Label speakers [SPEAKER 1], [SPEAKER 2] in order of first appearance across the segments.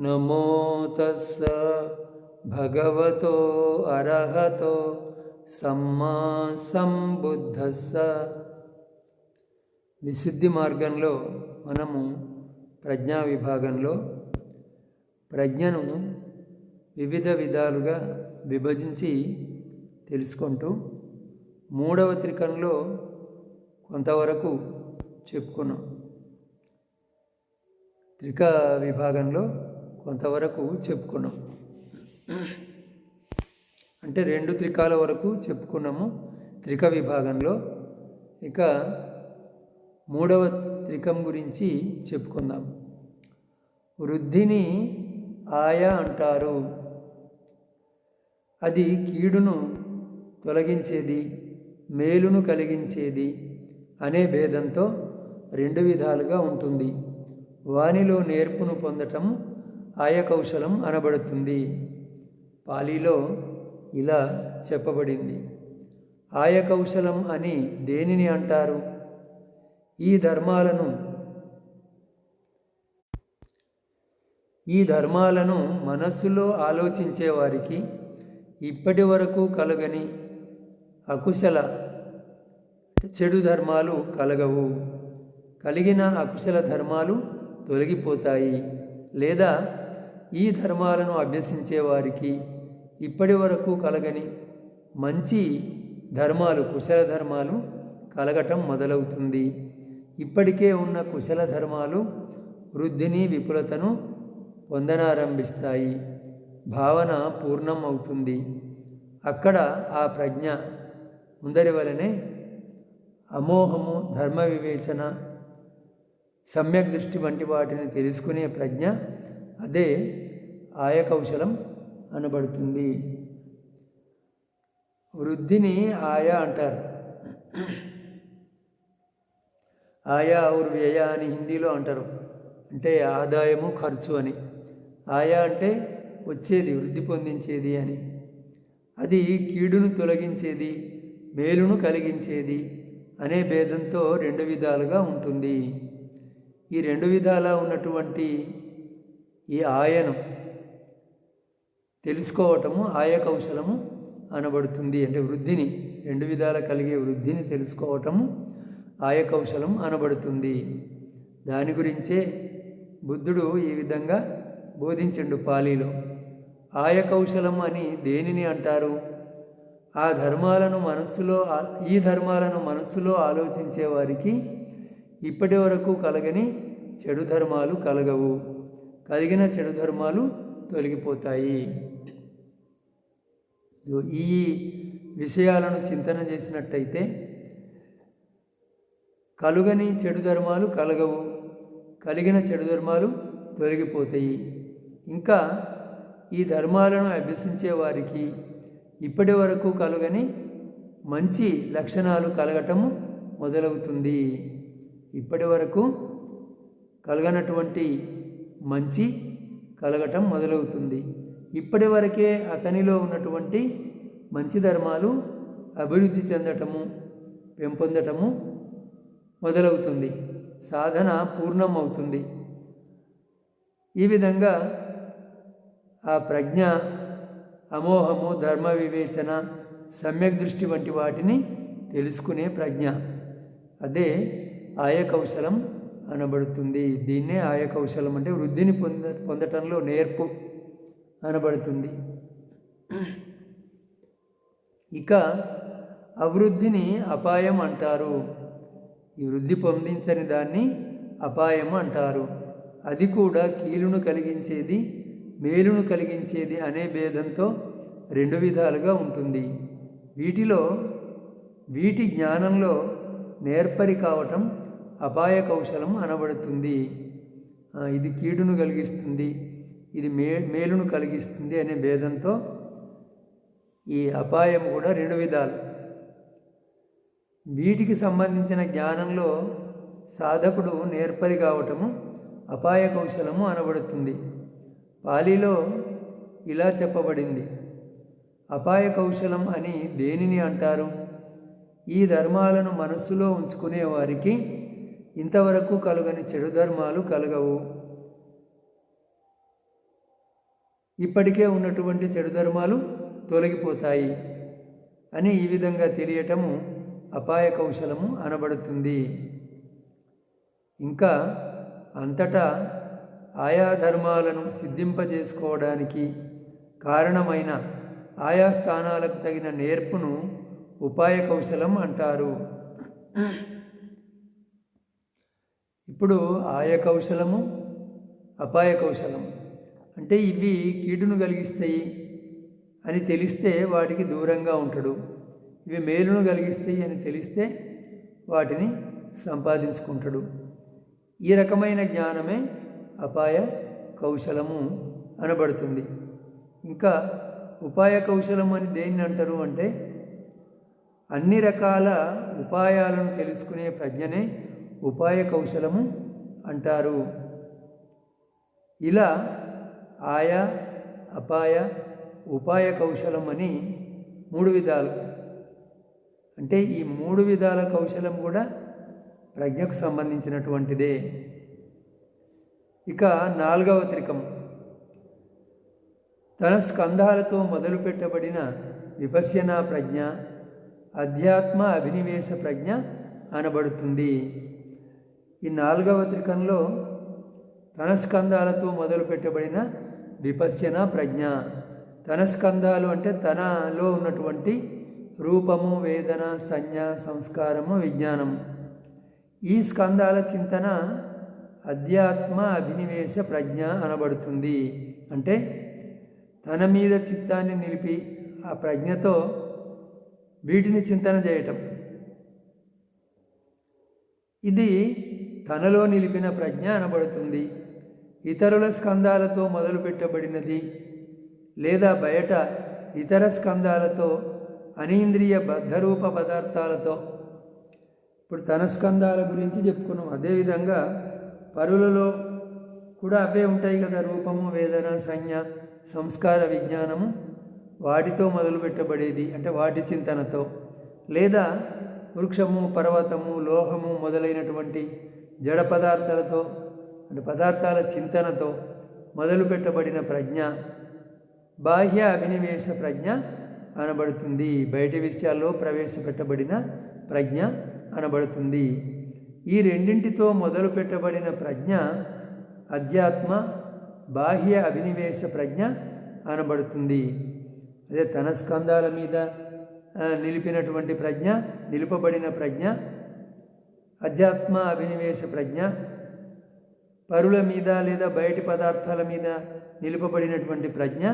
[SPEAKER 1] నమో తస్స భగవతో అర్హతో సమ్మా సంబుద్ధస్స. విశుద్ధి మార్గంలో మనము ప్రజ్ఞా విభాగంలో ప్రజ్ఞను వివిధ విధాలుగా విభజించి తెలుసుకుంటూ మూడవ త్రికంలో కొంతవరకు చెప్పుకున్నాం. త్రిక విభాగంలో కొంతవరకు చెప్పుకున్నాం. అంటే రెండు త్రికాల వరకు చెప్పుకున్నాము త్రిక విభాగంలో. ఇక మూడవ త్రికం గురించి చెప్పుకుందాం. వృద్ధిని ఆయా అంటారు. అది కీడును తొలగించేది మేలును కలిగించేది అనే భేదంతో రెండు విధాలుగా ఉంటుంది. వానిలో నేర్పును పొందటం ఆయకౌశలం అనబడుతుంది. పాలీలో ఇలా చెప్పబడింది. ఆయకౌశలం అని దేనిని అంటారు? ఈ ధర్మాలను ఈ ధర్మాలను మనస్సులో ఆలోచించే వారికి ఇప్పటి వరకు కలగని అకుశల చెడు ధర్మాలు కలగవు. కలిగిన అకుశల ధర్మాలు తొలగిపోతాయి లేదా ఈ ధర్మాలను అభ్యసించే వారికి ఇప్పటి వరకు కలగని మంచి ధర్మాలు కుశల ధర్మాలు కలగటం మొదలవుతుంది. ఇప్పటికే ఉన్న కుశల ధర్మాలు వృద్ధిని విపులతను పొందనారంభిస్తాయి. భావన పూర్ణం అవుతుంది అక్కడ ఆ ప్రజ్ఞ ముందరి వలనే అమోహము ధర్మ వివేచన సమ్యక్ దృష్టి వంటి వాటిని తెలుసుకునే ప్రజ్ఞ అదే ఆయకౌశలం అనబడుతుంది. వృద్ధిని ఆయా అంటారు. ఆయా ఔర్ వ్యయ అని హిందీలో అంటారు. అంటే ఆదాయము ఖర్చు అని. ఆయా అంటే వచ్చేది వృద్ధి పొందించేది అని. అది కీడును తొలగించేది మేలును కలిగించేది అనే భేదంతో రెండు విధాలుగా ఉంటుంది. ఈ రెండు విధాల ఉన్నటువంటి ఈ ఆయను తెలుసుకోవటము ఆయ కౌశలము అనబడుతుంది అంటే వృద్ధిని రెండు విధాల కలిగే వృద్ధిని తెలుసుకోవటము ఆయ కౌశలం అనబడుతుంది. దాని గురించే బుద్ధుడు ఈ విధంగా బోధించండు పాలీలో. ఆయ కౌశలం అని దేనిని అంటారు? ఆ ధర్మాలను మనస్సులో ఈ ధర్మాలను మనస్సులో ఆలోచించే వారికి ఇప్పటి వరకు కలగని చెడు ధర్మాలు కలగవు. కలిగిన చెడు ధర్మాలు తొలగిపోతాయి. ఈ విషయాలను చింతన చేసినట్టయితే కలుగని చెడు ధర్మాలు కలగవు కలిగిన చెడు ధర్మాలు తొలగిపోతాయి. ఇంకా ఈ ధర్మాలను అభ్యసించే వారికి ఇప్పటి వరకు కలుగని మంచి లక్షణాలు కలగటము మొదలవుతుంది. ఇప్పటి వరకు కలగనటువంటి మంచి కలగటం మొదలవుతుంది. ఇప్పటి వరకే అతనిలో ఉన్నటువంటి మంచి ధర్మాలు అభివృద్ధి చెందటము పెంపొందటము మొదలవుతుంది. సాధన పూర్ణమవుతుంది. ఈ విధంగా ఆ ప్రజ్ఞ అమోహము ధర్మ వివేచన సమ్యక్ దృష్టి వంటి వాటిని తెలుసుకునే ప్రజ్ఞ. అదే ఆయకౌశలం అనబడుతుంది. దీన్నే ఆయకౌశలం అంటే వృద్ధిని పొంద పొందటంలో నేర్పు అనబడుతుంది. ఇక అభివృద్ధిని అపాయం అంటారు. ఈ వృద్ధి పొందించని దాన్ని అపాయం అంటారు. అది కూడా కీలును కలిగించేది మేలును కలిగించేది అనే భేదంతో రెండు విధాలుగా ఉంటుంది. వీటిలో వీటి జ్ఞానంలో నేర్పరి కావటం అపాయ కౌశలం అనబడుతుంది. ఇది కీడును కలిగిస్తుంది. ఇది మే మేలును కలిగిస్తుంది అనే భేదంతో ఈ అపాయం కూడా రెండు విధాలు. వీటికి సంబంధించిన జ్ఞానంలో సాధకుడు నేర్పరి కావటము అపాయ కౌశలము అనబడుతుంది. పాలీలో ఇలా చెప్పబడింది. అపాయ కౌశలం అని దేనిని అంటారు? ఈ ధర్మాలను మనస్సులో ఉంచుకునే వారికి ఇంతవరకు కలుగని చెడు ధర్మాలు కలగవు. ఇప్పటికే ఉన్నటువంటి చెడు ధర్మాలు తొలగిపోతాయి అని ఈ విధంగా తెలియటము అపాయ కౌశలము అనబడుతుంది. ఇంకా అంతటా ఆయా ధర్మాలను సిద్ధింపజేసుకోవడానికి కారణమైన ఆయా స్థానాలకు తగిన నేర్పును ఉపాయ కౌశలం అంటారు. ఇప్పుడు ఆయ కౌశలము అపాయ కౌశలం అంటే ఇవి కీడును కలిగిస్తాయి అని తెలిస్తే వాటికి దూరంగా ఉంటాడు. ఇవి మేలును కలిగిస్తాయి అని తెలిస్తే వాటిని సంపాదించుకుంటాడు. ఈ రకమైన జ్ఞానమే అపాయ కౌశలము అనబడుతుంది. ఇంకా ఉపాయ కౌశలం అని దేన్ని అంటారు అంటే అన్ని రకాల ఉపాయాలను తెలుసుకునే ప్రజ్ఞనే ఉపాయ కౌశలము అంటారు. ఇలా ఆయా అపాయ ఉపాయ కౌశలం అని మూడు విధాలు. అంటే ఈ మూడు విధాల కౌశలం కూడా ప్రజ్ఞకు సంబంధించినటువంటిదే. ఇక నాలుగవ త్రికం. తన స్కంధాలతో మొదలుపెట్టబడిన విపశ్యనా ప్రజ్ఞ అధ్యాత్మ అభినివేశ ప్రజ్ఞ అనబడుతుంది. ఈ నాలుగవ త్రికంలో తనస్కందాలతో మొదలు పెట్టబడిన విపశ్యన ప్రజ్ఞ. తనస్కందాలు అంటే తనలో ఉన్నటువంటి రూపము వేదన సంజ్ఞ సంస్కారము విజ్ఞానము. ఈ స్కందాల చింతన అధ్యాత్మ అభినివేశ ప్రజ్ఞ అనబడుతుంది. అంటే తన మీద చిత్తాన్ని నిలిపి ఆ ప్రజ్ఞతో వీటిని చింతన చేయటం. ఇది తనలో నిలిపిన ప్రజ్ఞ అనబడుతుంది. ఇతరుల స్కందాలతో మొదలు పెట్టబడినది లేదా బయట ఇతర స్కందాలతో అనీంద్రియ బద్ధరూప పదార్థాలతో. ఇప్పుడు తన స్కందాల గురించి చెప్పుకున్నాం. అదేవిధంగా పరులలో కూడా అవే ఉంటాయి కదా రూపము వేదన సంజ్ఞ సంస్కార విజ్ఞానము. వాటితో మొదలు పెట్టబడేది అంటే వాటి చింతనతో. లేదా వృక్షము పర్వతము లోహము మొదలైనటువంటి జడ పదార్థాలతో అంటే పదార్థాల చింతనతో మొదలుపెట్టబడిన ప్రజ్ఞ బాహ్య అభినివేశ ప్రజ్ఞ అనబడుతుంది. బయటి విషయాల్లో ప్రవేశపెట్టబడిన ప్రజ్ఞ అనబడుతుంది. ఈ రెండింటితో మొదలు పెట్టబడిన ప్రజ్ఞ అధ్యాత్మ బాహ్య అభినివేశ ప్రజ్ఞ అనబడుతుంది. అదే తన స్కందాల మీద నిలిపినటువంటి ప్రజ్ఞ నిలుపబడిన ప్రజ్ఞ అధ్యాత్మ అభినివేశ ప్రజ్ఞ పరుల మీద లేదా బయటి పదార్థాల మీద నిలుపబడినటువంటి ప్రజ్ఞ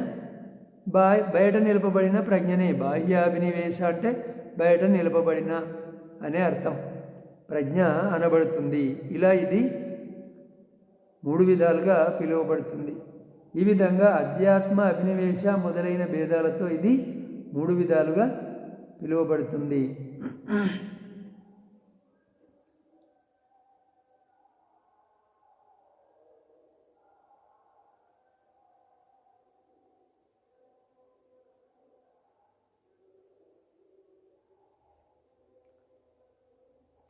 [SPEAKER 1] బా బయట నిలుపబడిన ప్రజ్ఞనే. బాహ్య అభినివేశ అంటే బయట నిలపబడిన అనే అర్థం. ప్రజ్ఞ అనబడుతుంది. ఇలా ఇది మూడు విధాలుగా పిలువబడుతుంది. ఈ విధంగా అధ్యాత్మ అభినవేశ మొదలైన భేదాలతో ఇది మూడు విధాలుగా పిలువబడుతుంది.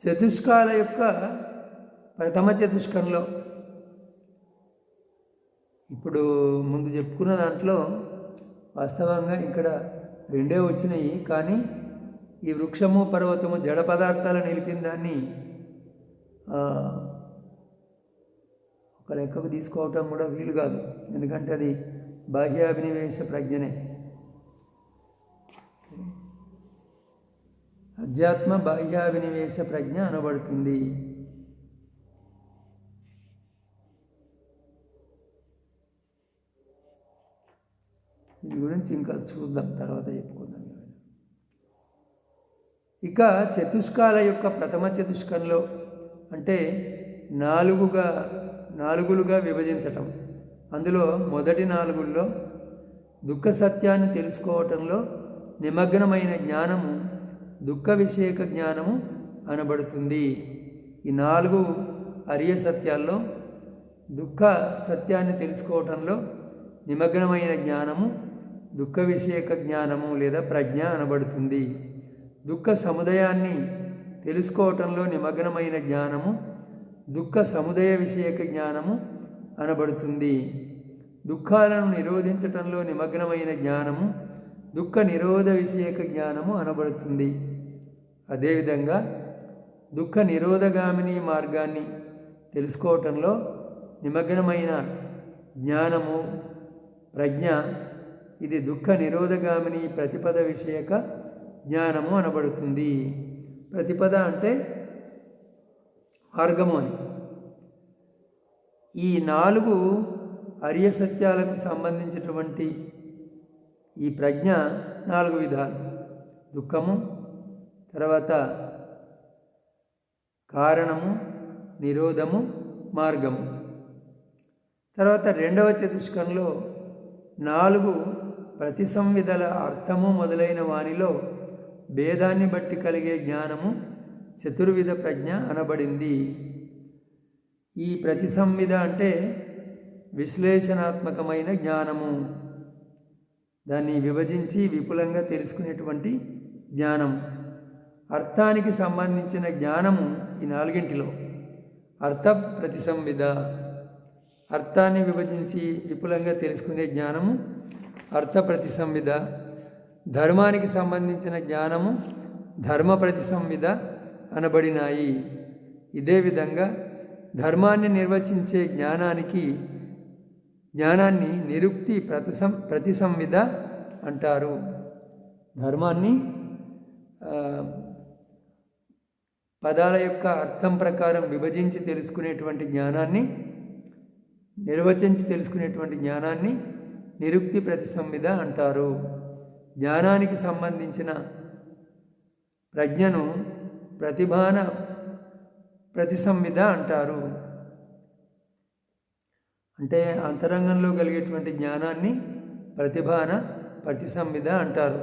[SPEAKER 1] చతుష్కాల యొక్క ప్రథమ చతుష్కంలో ఇప్పుడు ముందు చెప్పుకున్న దాంట్లో వాస్తవంగా ఇక్కడ రెండే వచ్చినాయి కానీ ఈ వృక్షము పర్వతము జడ పదార్థాలు నిలిపిన దాన్ని ఒక లెక్కకు తీసుకోవటం కూడా వీలు కాదు. ఎందుకంటే అది బాహ్యాభినివేశ ప్రజ్ఞనే. అధ్యాత్మ బాహ్యాభినివేశ ప్రజ్ఞ అనబడుతుంది. దీని గురించి ఇంకా చూద్దాం తర్వాత చెప్పుకుందాం ఇక చతుష్కాల యొక్క ప్రథమ చతుష్కంలో అంటే నాలుగుగా నాలుగులుగా విభజించటం. అందులో మొదటి నాలుగుల్లో దుఃఖ సత్యాన్ని తెలుసుకోవటంలో నిమగ్నమైన జ్ఞానము దుఃఖ విషయక జ్ఞానము అనబడుతుంది. ఈ నాలుగు అరియ సత్యాల్లో దుఃఖ సత్యాన్ని తెలుసుకోవటంలో నిమగ్నమైన జ్ఞానము దుఃఖ విషయక జ్ఞానము లేదా ప్రజ్ఞ అనబడుతుంది. దుఃఖ సముదయాన్ని తెలుసుకోవటంలో నిమగ్నమైన జ్ఞానము దుఃఖ సముదయ విషయక జ్ఞానము అనబడుతుంది. దుఃఖాలను నిరోధించటంలో నిమగ్నమైన జ్ఞానము దుఃఖ నిరోధ విషయక జ్ఞానము అనబడుతుంది. అదేవిధంగా దుఃఖ నిరోధగామిని మార్గాన్ని తెలుసుకోవటంలో నిమగ్నమైన జ్ఞానము ప్రజ్ఞ ఇది దుఃఖ నిరోధగామిని ప్రతిపద విషయక జ్ఞానము అనబడుతుంది. ప్రతిపద అంటే మార్గము అని. ఈ నాలుగు అర్య సత్యాలకు సంబంధించినటువంటి ఈ ప్రజ్ఞ నాలుగు విధాలు. దుఃఖము తర్వాత కారణము నిరోధము మార్గము. తర్వాత రెండవ చతుష్కంలో నాలుగు ప్రతిసంవిధల అర్థము మొదలైన వానిలో భేదాన్ని బట్టి కలిగే జ్ఞానము చతుర్విధ ప్రజ్ఞ అనబడింది. ఈ ప్రతిసంవిధ అంటే విశ్లేషణాత్మకమైన జ్ఞానము. దాన్ని విభజించి విపులంగా తెలుసుకునేటువంటి జ్ఞానం. అర్థానికి సంబంధించిన జ్ఞానము ఈ నాలుగింటిలో. అర్థ ప్రతిసంవిధ. అర్థాన్ని విభజించి విపులంగా తెలుసుకునే జ్ఞానము అర్థ ప్రతిసంవిధ. ధర్మానికి సంబంధించిన జ్ఞానము ధర్మ ప్రతిసంవిధ అనబడినాయి. ఇదే విధంగా ధర్మాన్ని నిర్వచించే జ్ఞానానికి జ్ఞానాన్ని నిరుక్తి ప్రతిసం ప్రతిసంవిధ అంటారు. ధర్మాన్ని పదాల యొక్క అర్థం ప్రకారం విభజించి తెలుసుకునేటువంటి జ్ఞానాన్ని నిర్వచించి తెలుసుకునేటువంటి జ్ఞానాన్ని నిరుక్తి ప్రతిసంవిధ అంటారు. జ్ఞానానికి సంబంధించిన ప్రజ్ఞను ప్రతిభాన ప్రతిసంవిధ అంటారు. అంటే అంతరంగంలో కలిగేటువంటి జ్ఞానాన్ని ప్రతిభాన ప్రతిసంవిధ అంటారు.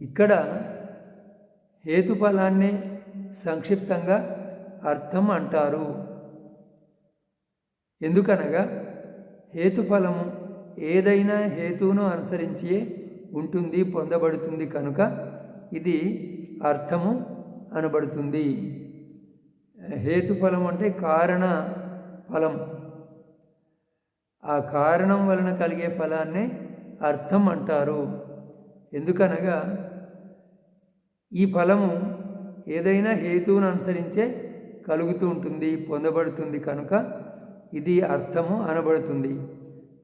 [SPEAKER 1] ఇక్కడ హేతుఫలాన్ని సంక్షిప్తంగా అర్థం అంటారు. ఎందుకనగా హేతుఫలము ఏదైనా హేతువును అనుసరించి ఉంటుంది పొందబడుతుంది కనుక ఇది అర్థము అనబడుతుంది. హేతుఫలం అంటే కారణ ఫలం. ఆ కారణం వలన కలిగే ఫలాన్నే అర్థం అంటారు. ఎందుకనగా ఈ ఫలము ఏదైనా హేతువును అనుసరించే కలుగుతూ ఉంటుంది పొందబడుతుంది కనుక ఇది అర్థము అనబడుతుంది.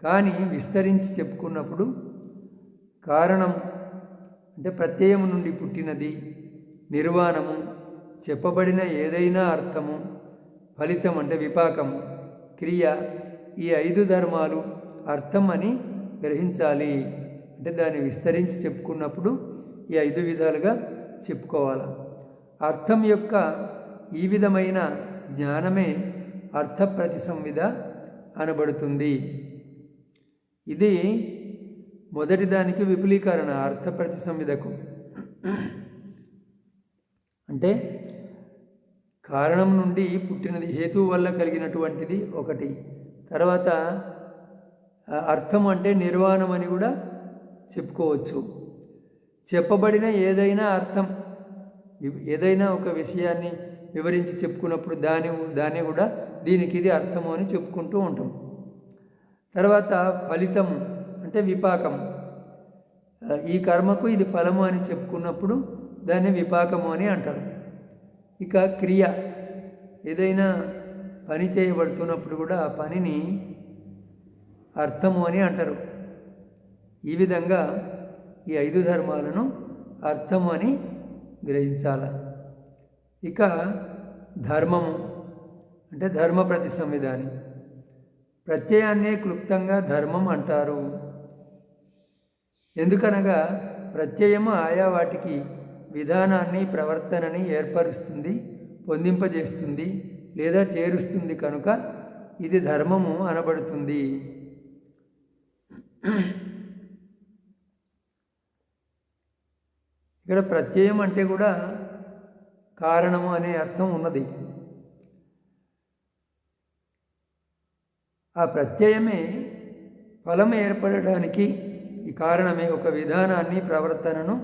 [SPEAKER 1] కానీ విస్తరించి చెప్పుకున్నప్పుడు కారణం అంటే ప్రత్యయము నుండి పుట్టినది నిర్వాణము చెప్పబడిన ఏదైనా అర్థము ఫలితం అంటే విపాకము క్రియ ఈ ఐదు ధర్మాలు అర్థం అని గ్రహించాలి. అంటే దాన్ని విస్తరించి చెప్పుకున్నప్పుడు ఈ ఐదు విధాలుగా చెప్పుకోవాలి. అర్థం యొక్క ఈ విధమైన జ్ఞానమే అర్థ ప్రతిసంవిధ అనబడుతుంది. ఇది మొదటి దానికి విపులీకరణ అర్థ ప్రతిసంవిధకు. అంటే కారణం నుండి పుట్టినది హేతువు వల్ల కలిగినటువంటిది ఒకటి. తర్వాత అర్థం అంటే నిర్వాణం అని కూడా చెప్పుకోవచ్చు. చెప్పబడిన ఏదైనా అర్థం ఏదైనా ఒక విషయాన్ని వివరించి చెప్పుకున్నప్పుడు దాని దాన్ని కూడా దీనికి ఇది అర్థము అని చెప్పుకుంటూ ఉంటాం. తర్వాత ఫలితం అంటే విపాకం. ఈ కర్మకు ఇది ఫలము అని చెప్పుకున్నప్పుడు దాన్ని విపాకము అని అంటారు. ఇక క్రియ. ఏదైనా పని చేయబడుతున్నప్పుడు కూడా ఆ పనిని అర్థము అని అంటారు. ఈ విధంగా ఈ ఐదు ధర్మాలను అర్థము అని గ్రహించాల. ఇక ధర్మము అంటే ధర్మ ప్రతి సంవిధాని ప్రత్యయాన్నే క్లుప్తంగా ధర్మం అంటారు. ఎందుకనగా ప్రత్యయము ఆయా వాటికి విధానాన్ని ప్రవర్తనని ఏర్పరుస్తుంది పొందింపజేస్తుంది లేదా చేరుస్తుంది కనుక ఇది ధర్మము అనబడుతుంది. ఇక్కడ ప్రత్యయం అంటే కూడా కారణము అనే అర్థం ఉన్నది. ఆ ప్రత్యయమే ఫలం ఏర్పడడానికి ఈ కారణమే ఒక విధానాన్ని ప్రవర్తనను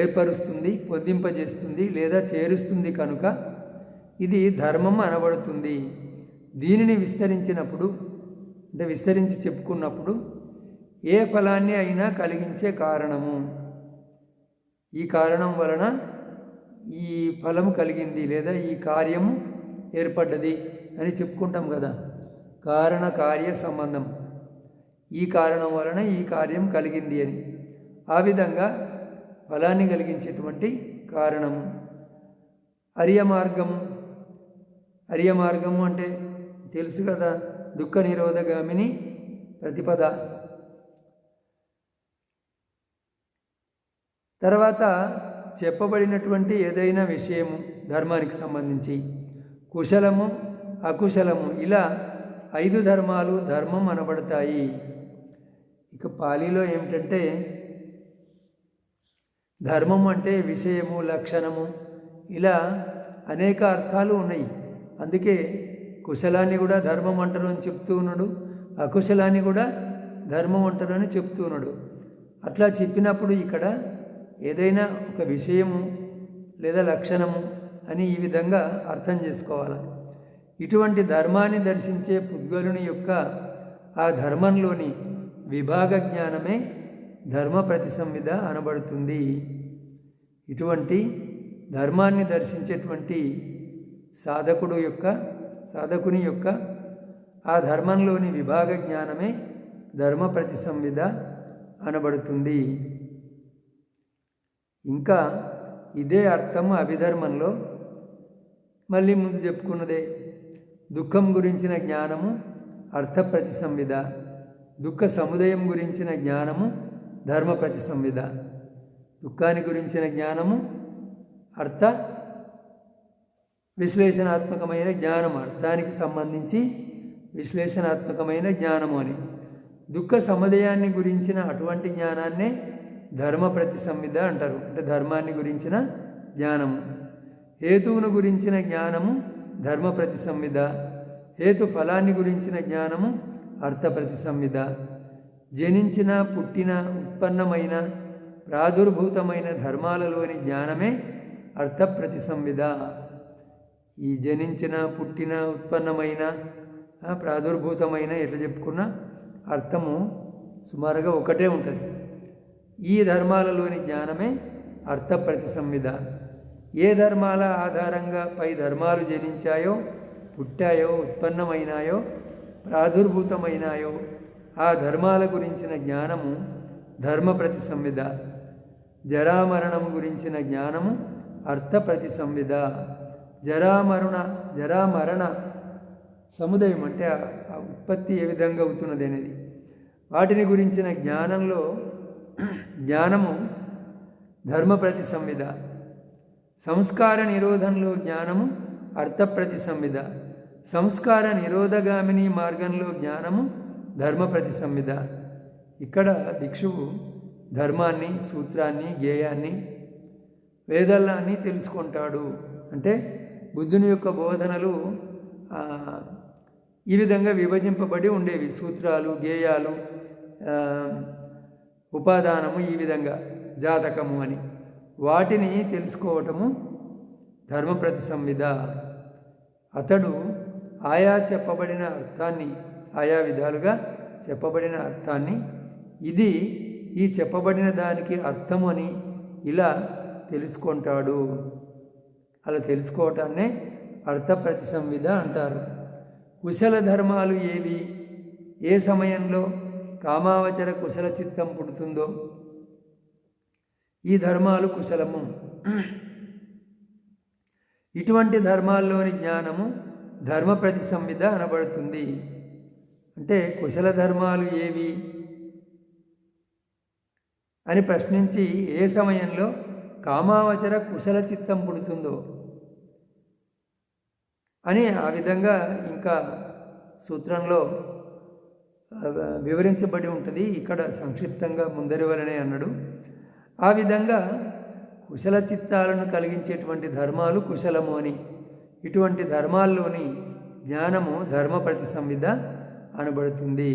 [SPEAKER 1] ఏర్పరుస్తుంది పొందింపజేస్తుంది లేదా చేరుస్తుంది కనుక ఇది ధర్మం అనబడుతుంది. దీనిని విస్తరించినప్పుడు అంటే విస్తరించి చెప్పుకున్నప్పుడు ఏ ఫలాన్ని అయినా కలిగించే కారణము. ఈ కారణం వలన ఈ ఫలము కలిగింది లేదా ఈ కార్యము ఏర్పడ్డది అని చెప్పుకుంటాం కదా. కారణ కార్య సంబంధం. ఈ కారణం వలన ఈ కార్యం కలిగింది అని. ఆ విధంగా ఫలాన్ని కలిగించేటువంటి కారణము. అర్య మార్గము అరియ మార్గము అంటే తెలుసు కదా దుఃఖ నిరోధగామిని ప్రతిపద. తర్వాత చెప్పబడినటువంటి ఏదైనా విషయము ధర్మానికి సంబంధించి. కుశలము అకుశలము ఇలా ఐదు ధర్మాలు ధర్మం అనబడతాయి. ఇక పాలీలో ఏమిటంటే ధర్మం అంటే విషయము లక్షణము ఇలా అనేక అర్థాలు ఉన్నాయి. అందుకే కుశలాన్ని కూడా ధర్మం అంటారు అని చెప్తూ ఉన్నాడు. అకుశలాన్ని కూడా ధర్మం అంటారు అని చెప్తూ ఉన్నాడు. అట్లా చెప్పినప్పుడు ఇక్కడ ఏదైనా ఒక విషయము లేదా లక్షణము అని ఈ విధంగా అర్థం చేసుకోవాలి. ఇటువంటి ధర్మాన్ని దర్శించే పుద్గలుని యొక్క ఆ ధర్మంలోని విభాగ జ్ఞానమే ధర్మ ప్రతిసంవిధ అనబడుతుంది. ఇటువంటి ధర్మాన్ని దర్శించేటువంటి సాధకుడు యొక్క సాధకుని యొక్క ఆ ధర్మంలోని విభాగ జ్ఞానమే ధర్మ ప్రతిసంవిధ అనబడుతుంది. ఇంకా ఇదే అర్థము అభిధర్మంలో మళ్ళీ ముందు చెప్పుకున్నదే. దుఃఖం గురించిన జ్ఞానము అర్థ ప్రతిసంవిధ. దుఃఖ సముదయం గురించిన జ్ఞానము ధర్మ ప్రతిసంవిధ. దుఃఖాన్ని గురించిన జ్ఞానము అర్థ విశ్లేషణాత్మకమైన జ్ఞానం అర్థానికి సంబంధించి విశ్లేషణాత్మకమైన జ్ఞానము అని. దుఃఖ సముదయాన్ని గురించిన అటువంటి జ్ఞానాన్నే ధర్మ ప్రతిసంవిధ అంటారు. అంటే ధర్మాన్ని గురించిన జ్ఞానము. హేతువును గురించిన జ్ఞానము ధర్మ ప్రతిసంవిధ. హేతు ఫలాన్ని గురించిన జ్ఞానము అర్థ ప్రతిసంవిధ. జనించిన పుట్టిన ఉత్పన్నమైన ప్రాదుర్భూతమైన ధర్మాలలోని జ్ఞానమే అర్థ ప్రతిసంవిధ. ఈ జనించిన పుట్టిన ఉత్పన్నమైన ప్రాదుర్భూతమైన ఎట్లా చెప్పుకున్న అర్థము సుమారుగా ఒకటే ఉంటుంది. ఈ ధర్మాలలోని జ్ఞానమే అర్థ ప్రతిసంవిధ ఏ ధర్మాల ఆధారంగా పై ధర్మాలు జనించాయో పుట్టాయో ఉత్పన్నమైనాయో ప్రాదుర్భూతమైనాయో ఆ ధర్మాల గురించిన జ్ఞానము ధర్మ ప్రతిసంవిధ జరామరణం గురించిన జ్ఞానము అర్థ ప్రతిసంవిధ జరామరణ జరామరణ సముదయం అంటే ఆ ఉత్పత్తి ఏ విధంగా అవుతున్నది అనేది. వాటిని గురించిన జ్ఞానంలో జ్ఞానము ధర్మ ప్రతి సంవిధ సంస్కార నిరోధంలో జ్ఞానము అర్థ ప్రతి సంవిధ సంస్కార నిరోధగామిని మార్గంలో జ్ఞానము ధర్మ ప్రతి సంవిధ ఇక్కడ భిక్షువు ధర్మాన్ని సూత్రాన్ని గేయాన్ని వేదల్లాన్ని తెలుసుకుంటాడు. అంటే బుద్ధుని యొక్క బోధనలు ఈ విధంగా విభజింపబడి ఉండేవి. సూత్రాలు గేయాలు ఉపాదానము ఈ విధంగా జాతకము అని. వాటిని తెలుసుకోవటము ధర్మ ప్రతిసంవిధ అతడు ఆయా చెప్పబడిన అర్థాన్ని ఆయా విధాలుగా చెప్పబడిన అర్థాన్ని ఇది ఈ చెప్పబడిన దానికి అర్థము అని ఇలా తెలుసుకుంటాడు. అలా తెలుసుకోవటాన్నే అర్థ ప్రతిసంవిధ అంటారు. కుశల ధర్మాలు ఏవి? ఏ సమయంలో కామావచర కుశల చిత్తం పుడుతుందో? ఈ ధర్మాలు కుశలము. ఇటువంటి ధర్మాల్లోని జ్ఞానము ధర్మ ప్రతిసంవిధ అనబడుతుంది. అంటే కుశల ధర్మాలు ఏవి? అని ప్రశ్నించి ఏ సమయంలో కామావచర కుశల చిత్తం పుడుతుందో అని ఆ విధంగా ఇంకా సూత్రంలో వివరించబడి ఉంటుంది. ఇక్కడ సంక్షిప్తంగా ముందరి వలనే అన్నాడు. ఆ విధంగా కుశల చిత్తాలను కలిగించేటువంటి ధర్మాలు కుశలము అని ఇటువంటి ధర్మాల్లోని జ్ఞానము ధర్మ ప్రతిసంవిధ అనబడుతుంది.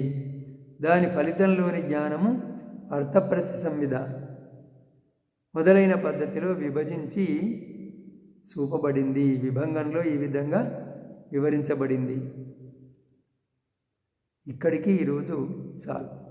[SPEAKER 1] దాని ఫలితంలోని జ్ఞానము అర్థప్రతి సంవిధ మొదలైన పద్ధతిలో విభజించి చూపబడింది. విభంగంలో ఈ విధంగా వివరించబడింది. ఇక్కడికి ఈరోజు చాలు.